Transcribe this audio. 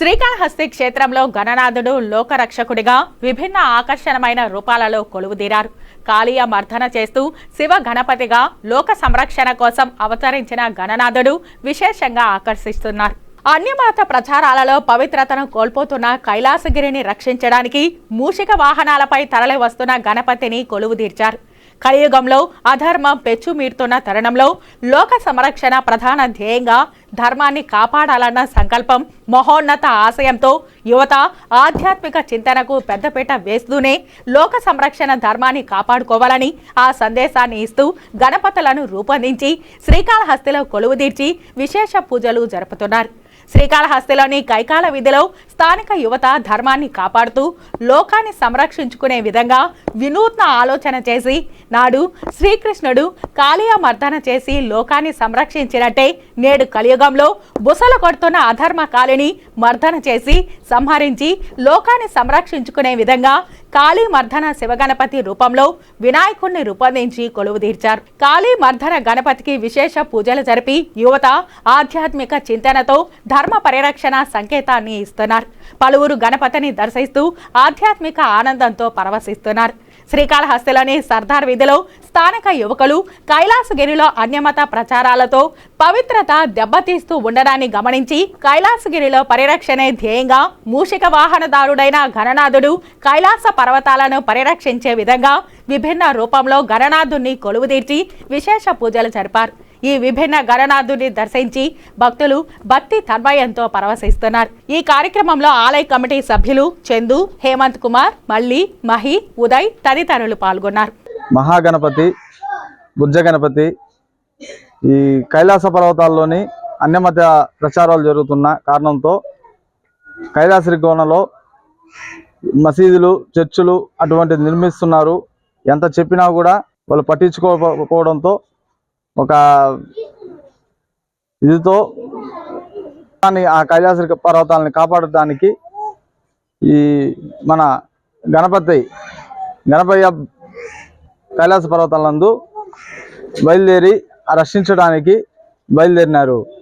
శ్రీకాళహస్తి క్షేత్రంలో గణనాథుడు లోకరక్షకుడిగా విభిన్న ఆకర్షణమైన రూపాలలో కొలువుదీరారు. కాళీయ మర్దన చేస్తూ శివ గణపతిగా లోక సంరక్షణ కోసం అవతరించిన గణనాథుడు విశేషంగా ఆకర్షిస్తున్నారు. అన్యమత ప్రచారాలలో పవిత్రతను కోల్పోతున్న కైలాసగిరిని రక్షించడానికి మూషిక వాహనాలపై తరలి వస్తున్న గణపతిని కొలువుదీర్చారు. కలియుగంలో అధర్మం పెచ్చుమీడుతున్న తరుణంలో లోక సంరక్షణ ప్రధాన ధ్యేయంగా ధర్మాన్ని కాపాడాలన్న సంకల్పం మహోన్నత ఆశయంతో యువత ఆధ్యాత్మిక చింతనకు పెద్దపీట వేస్తూనే లోక సంరక్షణ ధర్మాన్ని కాపాడుకోవాలని ఆ సందేశాన్ని ఇస్తూ గణపతులను రూపొందించి శ్రీకాళహస్తిలో కొలువుదీర్చి విశేష పూజలు జరుపుతున్నారు. శ్రీకాళహస్తిలోని కైకాల విధిలో స్థానిక యువత ధర్మాన్ని కాపాడుతూ లోకాన్ని సంరక్షించుకునే విధంగా వినూత్న ఆలోచన చేసి నాడు శ్రీకృష్ణుడు కాళీయ మర్దన చేసి లోకాన్ని సంరక్షించినట్టే నేడు కలియుగంలో బుసలు కొడుతున్న అధర్మ కాళిని మర్దన చేసి సంహరించి లోకాన్ని సంరక్షించుకునే విధంగా కాళీ మర్దన శివగణపతి రూపంలో వినాయకుణ్ణి రూపొందించి కొలువుదీర్చారు కాళీ మర్దన గణపతికి విశేష పూజలు జరిపి యువత ఆధ్యాత్మిక చింతనతో ధర్మ పరిరక్షణ సంకేతాన్ని ఇస్తున్నారు. పలువురు గణపతిని దర్శిస్తూ ఆధ్యాత్మిక ఆనందంతో పరవశిస్తున్నారు. శ్రీకాళహస్తిలోని సర్దార్ వీధిలో స్థానిక యువకులు కైలాసగిరిలో అన్యమత ప్రచారాలతో పవిత్రత దెబ్బతీస్తూ ఉండడాన్ని గమనించి కైలాసగిరిలో పరిరక్షణే ధ్యేయంగా మూషిక వాహనదారుడైన గణనాథుడు కైలాస పర్వతాలను పరిరక్షించే విధంగా విభిన్న రూపంలో గణనాథుణ్ణి కొలువుదీర్చి విశేష పూజలు జరిపారు. ఈ విభిన్న గణనాథుని దర్శించి భక్తులు భక్తి తన్మయంతో పరవశిస్తున్నారు. ఈ కార్యక్రమంలో ఆలయ కమిటీ సభ్యులు చందు హేమంత్ కుమార్ మల్లి మహి ఉదయ్ తదితరులు పాల్గొన్నారు. మహాగణపతి గణపతి ఈ కైలాస పర్వతాల్లోని అన్యమత ప్రచారాలు జరుగుతున్న కారణంతో కైలాసరి కోణలో మసీదులు చర్చిలు అటువంటిది నిర్మిస్తున్నారు. ఎంత చెప్పినా కూడా వాళ్ళు పట్టించుకోకపోవడంతో ఒక ఇదితో దాన్ని ఆ కైలాసరి పర్వతాలను కాపాడటానికి ఈ మన గణపతి గణపయ్య కైలాస పర్వతాలందు బయలుదేరి రక్షించడానికి బయలుదేరినారు.